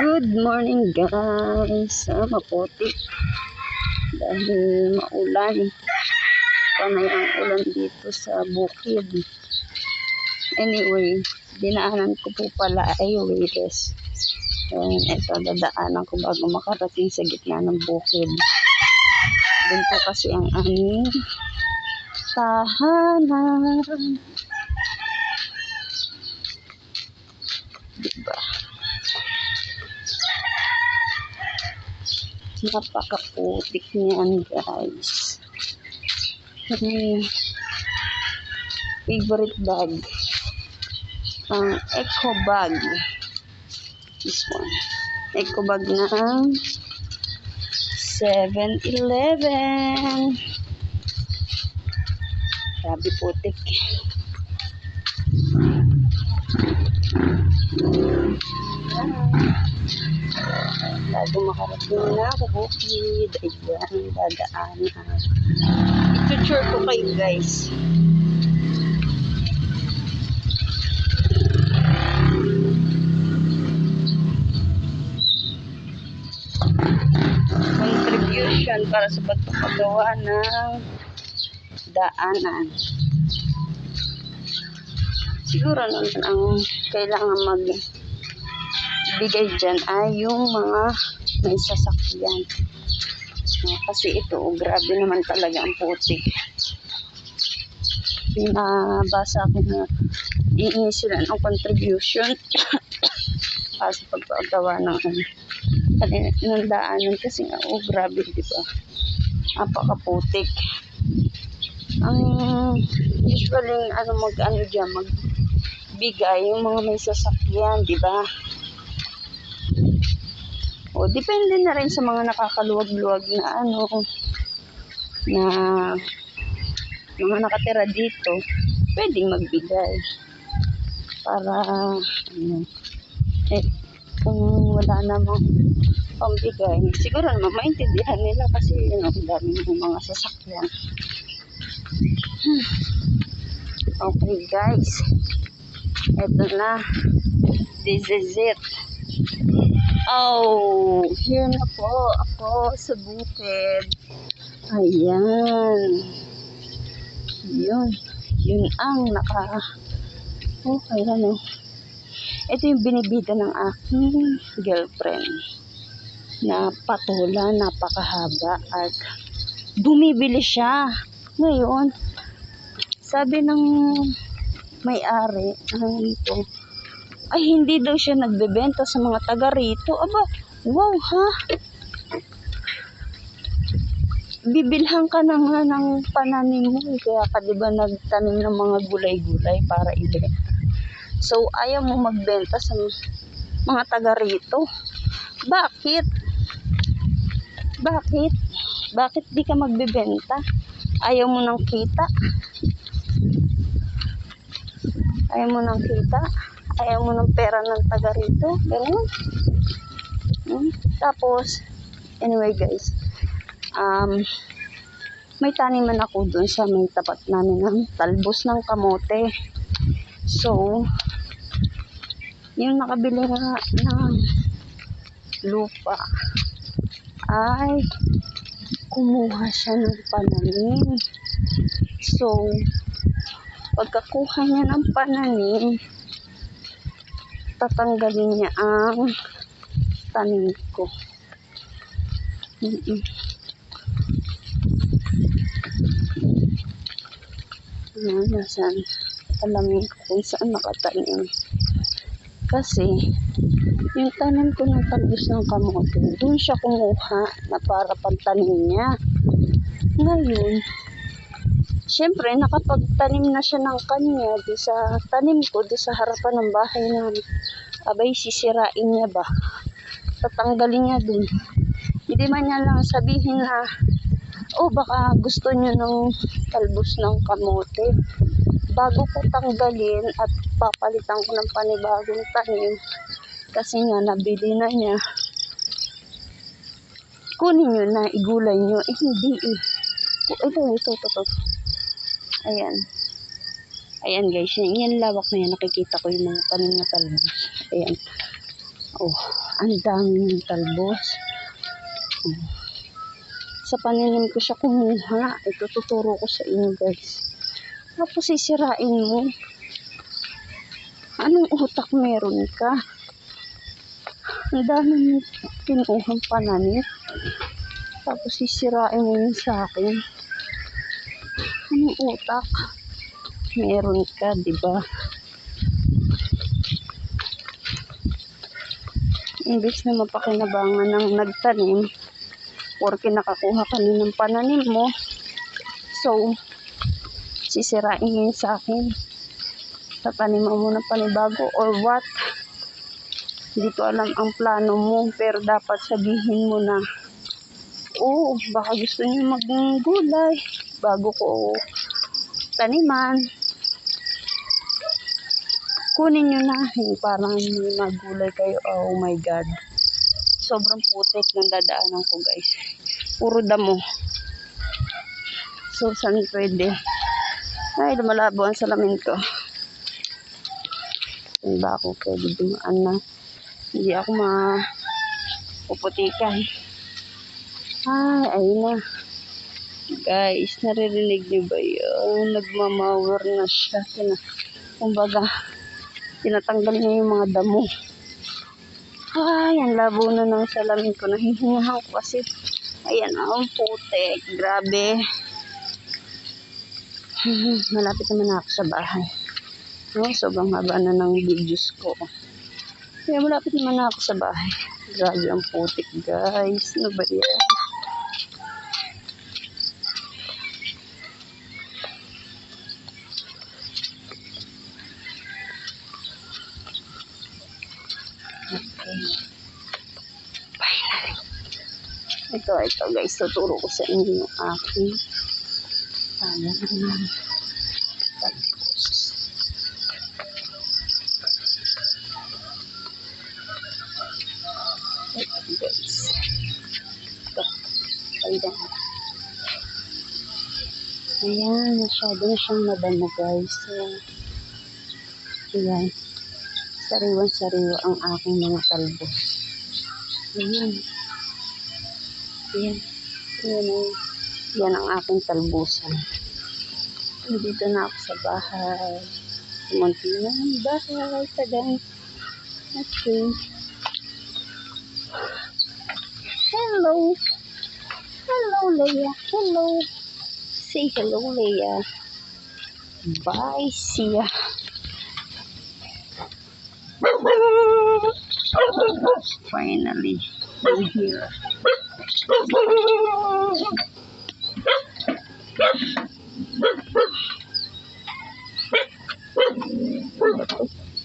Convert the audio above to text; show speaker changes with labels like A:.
A: Good morning guys. Ah, maputi. Dahil maulan. Panay ang ulan dito sa bukid. Anyway, dinaanan ko po pala ay Wales. And ito, dadaanan ko bago makarating sa gitna ng bukid. Doon po kasi ang aming tahanan. Diba? Napakaputik niyan guys. Hmm. Favorite bag. Ang eco bag. This one. Eco bag ng 7-Eleven. Grabe putik. Bago makarating na ako bukid. Ayan, dadaanan. I-tour ko kayo guys. Contribution para sa pagpapagawa ng daanan. Siguro naman ang kailangan mag bigay dyan ay yung mga may sasakyan. Ah, kasi ito, oh, grabe naman talaga ang putik. Pinabasa ko na iingi sila ng contribution para sa pagpagawa ng ano, ng daanan kasi nga, oh grabe, di ba? Napakaputik. Ang usually, ano mag, ano dyan, magbigay yung mga may sasakyan, di ba? O, depende na rin sa mga nakakaluwag-luwag na ano, na mga nakatira dito, pwedeng magbigay. Para, ano, eh, kung wala namang pambigay, siguro naman maintindihan nila kasi yun, ang dami ng mga sasakyan. Hmm. Okay guys, eto na, this is it. Oh, here na po ako sa bukid. Ayan. Yun. Yun ang naka... Oh, ayan oh. Ito yung binibida ng aking girlfriend. Na patula, napakahaba at bumibili siya. Ngayon, sabi ng may-ari ng ito, ay hindi daw siya nagbebenta sa mga taga rito. Aba, wow ha. Bibilhan ka na nga ng pananim mo. eh. Kaya ka diba nagtanim ng mga gulay-gulay para ibenta. So, ayaw mo magbenta sa mga taga rito. Bakit? Bakit? Bakit di ka magbebenta? Ayaw mo ng kita? Ayaw mo ng kita? Ayaw mo ng pera ng taga rito? Ganun. Hmm? Tapos, anyway guys, um, may taniman ako dun sa may tapat namin ng talbos ng kamote. So, yung nakabili nga ng lupa ay kumuha siya ng pananim. So, pagkakuha niya ng pananim, tatanggalin niya ang tanim ko. Mm-mm. Ano, nasan? Alamin ko kung saan nakatanim. Kasi, yung tanim ko ng talbos ng kamote, doon siya kumuha na para pantanim niya. Ngayon, Siyempre, nakapagtanim na siya ng kanya di sa tanim ko, di sa harapan ng bahay namin. Abay, sisirain niya ba? Tatanggalin niya dun. Hindi man niya lang sabihin na, oh, baka gusto niyo ng talbos ng kamote. Bago ko tanggalin at papalitan ko ng panibagong tanim, kasi nga nabili na niya, kunin niyo na, igulay niyo. Eh, hindi eh. Ito, ito, ito, ito. Ayan. Ayan guys, yan, yan lawak na yan. Nakikita ko yung mga tanim na talbos. Ayan. Oh, ang dami ng talbos. Oh. Sa paninim ko siya kumuha. Ito tuturo ko sa inyo guys. Tapos sisirain mo. Anong utak meron ka? Ang dami mo kinuhang pananim. Tapos sisirain mo yun sa akin. Utak? Meron ka, di ba? Imbis na mapakinabangan ng nagtanim, porque nakakuha ka na ng pananim mo, so, sisirain yun sa akin. Tatanim mo muna panibago or what? Hindi ko alam ang plano mo, pero dapat sabihin mo na, oo, baka gusto niyo maging gulay bago ko taniman. Kunin nyo na, yung parang may magulay kayo, oh my god. Sobrang putik ng dadaanan ko guys. Puro damo. So, saan pwede? Ay, lumalabo ang salamin ko. Hindi ba ako pwede dumaan na? Hindi ako mapuputikan. Ay, ayun na. Guys, naririnig niyo ba yun? Nagmamawar na siya. Tina, kumbaga, tinatanggal niya yung mga damo. Ay, ang labo na ng salamin ko. Nahihingahan ko kasi. Ayan, ang putek. Grabe. Malapit naman na ako sa bahay. No, sobrang haba na ng videos ko. Kaya malapit naman na ako sa bahay. Grabe ang putik, guys. Ano ba yan? Ito, ito guys. Tuturo ko sa inyo yung aking Ayan naman. Tapos. Ito guys. Ito. Ayan. Ayan. Masyado na siyang madamo guys. So, ayan. Sariwan-sariwa ang aking mga talbos. Ayan. Ayan. Ayan. Ayan. Yan ang aking talbusan. Dito na ako sa bahay. Kumunti na ang bahay. Tagang. Okay. Hello. Hello, Leia. Hello. Say hello, Leia. Bye, see ya. Finally, I'm here. Thank you.